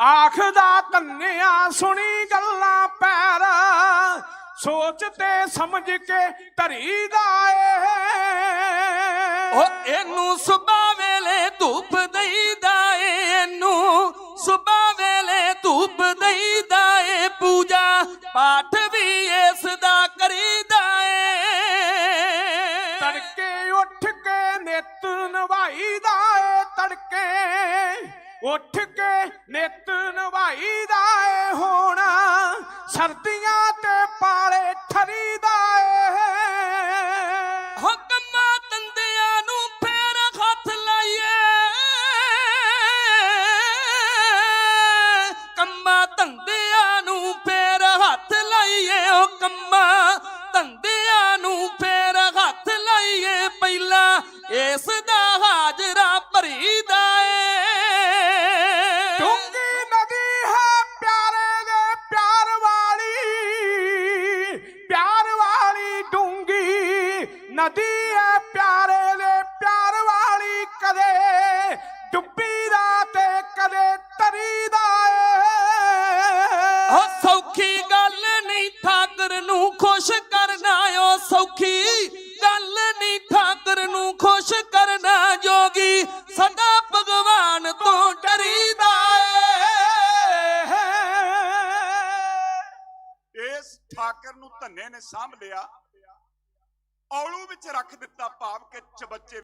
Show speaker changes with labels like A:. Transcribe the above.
A: ਆਖਦਾ ਕੰਨਿਆ ਸੁਣੀ ਗੱਲਾਂ ਪੈਰ। ਸੋਚ ਤੇ ਸਮਝ ਕੇ ਧਰੀਦਾ ਏ।
B: ਉਹ ਇਹਨੂੰ ਸੁਬਾ ਵੇਲੇ ਧੂਪ ਦਈਦਾ ਏ। ਇਹਨੂੰ ਸੁਬਾ ਵੇਲੇ ਧੂਪ ਦਈਦਾ ਏ। ਪੂਜਾ ਪਾਠ ਵੀ ਇਸ ਦਾ ਕਰੀਦਾ ਏ।
A: ਤੜਕੇ ਉੱਠ ਕੇ ਨਿਤ ਨਵਾਈਦਾ ਏ। ਤੜਕੇ ਉੱਠ ਕੇ ਨਿਤ ਨਵਾਈਦਾ ਏ ਹੁਣ, ਸਰਦੀਆਂ ਤੇ ਪਾਲੇ ਠਰੀ ਦਾ ਏ।
B: ਹੁਕਮਾਂ ਤੰਦਿਆਂ ਨੂੰ ਫੇਰ ਹੱਥ ਲਾਈਏ। ਕੰਮਾਂ ਧੰਦਿਆਂ ਨੂੰ ਫੇਰ ਹੱਥ ਲਾਈਏ ਉਹ ਕੰਮਾਂ ਧੰਦਿਆਂ ਨੂੰ ਫੇਰ ਹੱਥ ਲਾਈਏ। ਪਹਿਲਾਂ ਇਸ ਦਾ
A: ਨਦੀ ਹੈ ਪਿਆਰੇ ਦੇ ਪਿਆਰ ਵਾਲੀ ਕਦੇ ਡੁੱਬੀ ਦਾ ਤੇ ਕਦੇ ਤਰੀ ਦਾ ਏ।
B: ਸੌਖੀ ਗੱਲ ਨਹੀਂ ਠਾਕਰ ਨੂੰ ਖੁਸ਼ ਕਰਨਾ ਓ ਸੌਖੀ ਗੱਲ ਨਹੀਂ ਠਾਕਰ ਨੂੰ ਖੁਸ਼ ਕਰਨਾ ਜੋਗੀ ਸਦਾ ਭਗਵਾਨ ਤੋਂ ਡਰੀਦਾ ਏ।
C: ਇਸ ਠਾਕਰ ਨੂੰ ਧੰਨੇ ਨੇ ਸਾਂਭ ਲਿਆ। ਵਿੱਚ ਰੱਖ ਦਿੱਤਾ ਭਾਵ ਕਿ ਚਬੱਚੇ